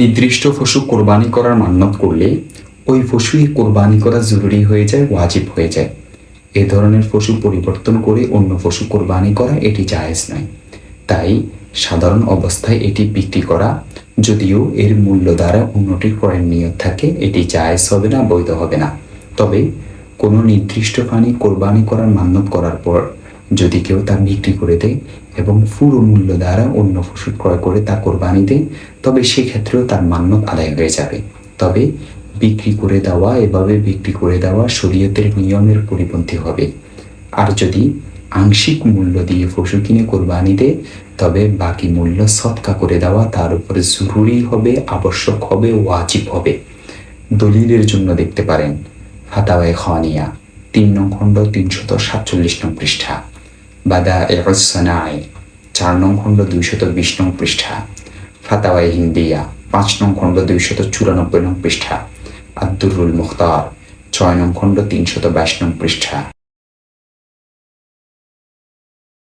নির্দিষ্ট পশু কোরবানি করার মান্যত করলে ওই পশুই কোরবানি করা জরুরি হয়ে যায়, ওয়াজিব হয়ে যায়। এ ধরনের পশু পরিবর্তন করে অন্য পশু কোরবানি করা এটি জায়েজ নয়। তাই সাধারণ অবস্থায় এটি বিক্রি করা, যদিও এর মূল্য দ্বারা অন্যটি ক্রয়ের নিয়ত থাকে, এটি জায়েজ হবে না, বৈধ হবে না। তবে কোনো নির্দিষ্ট প্রাণী কোরবানি করার মান্যত করার পর যদি কেউ তা বিক্রি করে দেয় এবং পুরো মূল্য দ্বারা অন্য ফসল ক্রয় করে তা কোরবানি দেয়, তবে সেক্ষেত্রেও তার মান্যত আদায় হয়ে যাবে। তবে বিক্রি করে দেওয়া, এভাবে বিক্রি করে দেওয়া শরীয়তের নিয়মের পরিপন্থী হবে। আর যদি আংশিক মূল্য দিয়ে পশু কিনে কোরবানি দেয়, তবে বাকি মূল্য সৎকা করে দেওয়া তার উপরে জরুরি হবে, আবশ্যক হবে, ওয়াজিব হবে। দলিলের জন্য দেখতে পারেন, ফাতাওয়ায় খানিয়া, তিন নং খণ্ড তিনশত সাতচল্লিশ নং পৃষ্ঠা। বাদা এহসানায় চার নং খণ্ড দুইশত বিশ নং পৃষ্ঠা। ফাতাওয়াই হিন্দিয়া, পাঁচ নং খণ্ড দুইশত চুরানব্বই নং পৃষ্ঠা। আব্দুরুল মুখতার, ছয় নং খণ্ড তিনশত বাইশ নং পৃষ্ঠা।